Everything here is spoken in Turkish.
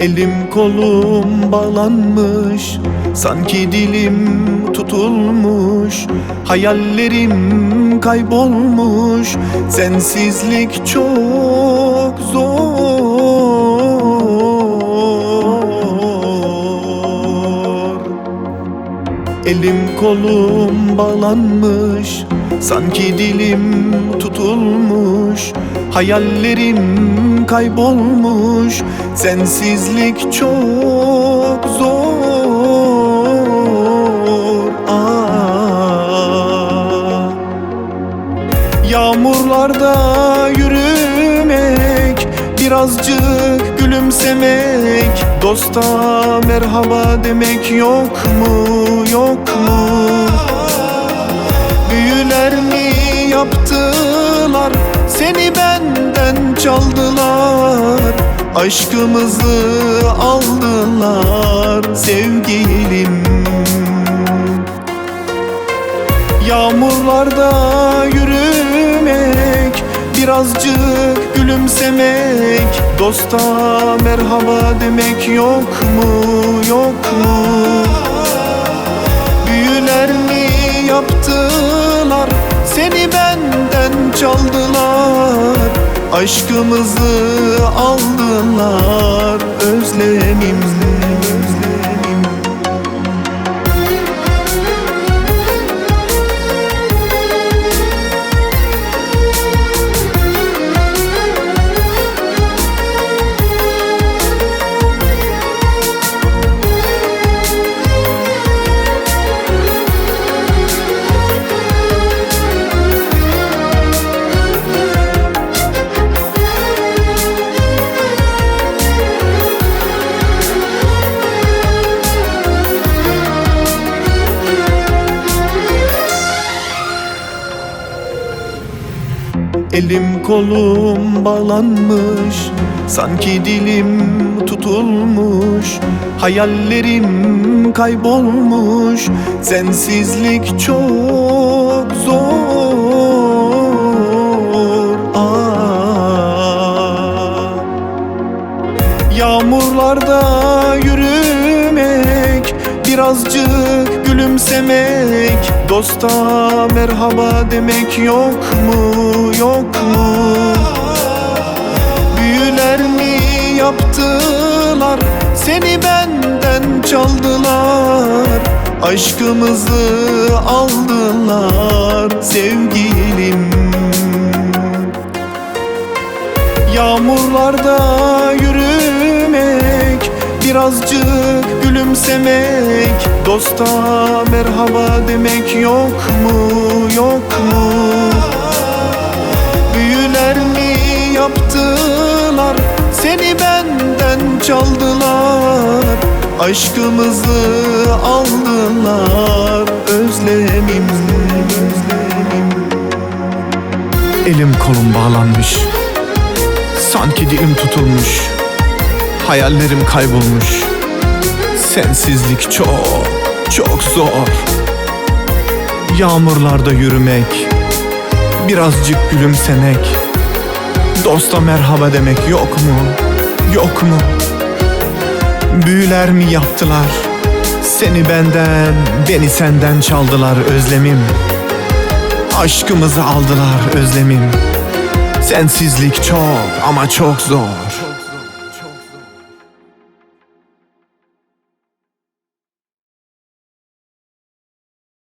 Elim kolum bağlanmış Sanki dilim tutulmuş. Hayallerim kaybolmuş Sensizlik çok zor. Elim kolum bağlanmış Sanki dilim tutulmuş. Hayallerim kaybolmuş Sensizlik çok zor. Ah. Yağmurlarda yürümek Birazcık gülümsemek Dosta merhaba demek yok mu yok mu? Büyüler mi yaptılar? Seni benden çaldılar Aşkımızı aldılar sevgilim. Yağmurlarda yürümek Birazcık gülümsemek Dosta merhaba demek yok mu yok mu? Büyüler mi yaptılar Seni benden çaldılar Aşkımızı aldılar Özlemim, Elim kolum bağlanmış Sanki dilim tutulmuş Hayallerim kaybolmuş Sensizlik çok zor ah. Yağmurlarda yürümek Birazcık gülümsemek Dosta merhaba demek yok mu yok mu? Büyüler mi yaptılar? Seni benden çaldılar. Aşkımızı aldılar. Sevgilim Birazcık gülümsemek Dosta merhaba demek yok mu yok mu? Büyüler mi yaptılar Seni benden çaldılar. Aşkımızı aldılar Özlemim. Elim kolum bağlanmış Sanki dilim tutulmuş Hayallerim kaybolmuş Sensizlik çok, çok zor Yağmurlarda yürümek Birazcık gülümsemek Dosta merhaba demek yok mu? Yok mu? Büyüler mi yaptılar? Seni benden, beni senden çaldılar özlemim Aşkımızı aldılar özlemim Sensizlik çok ama çok zor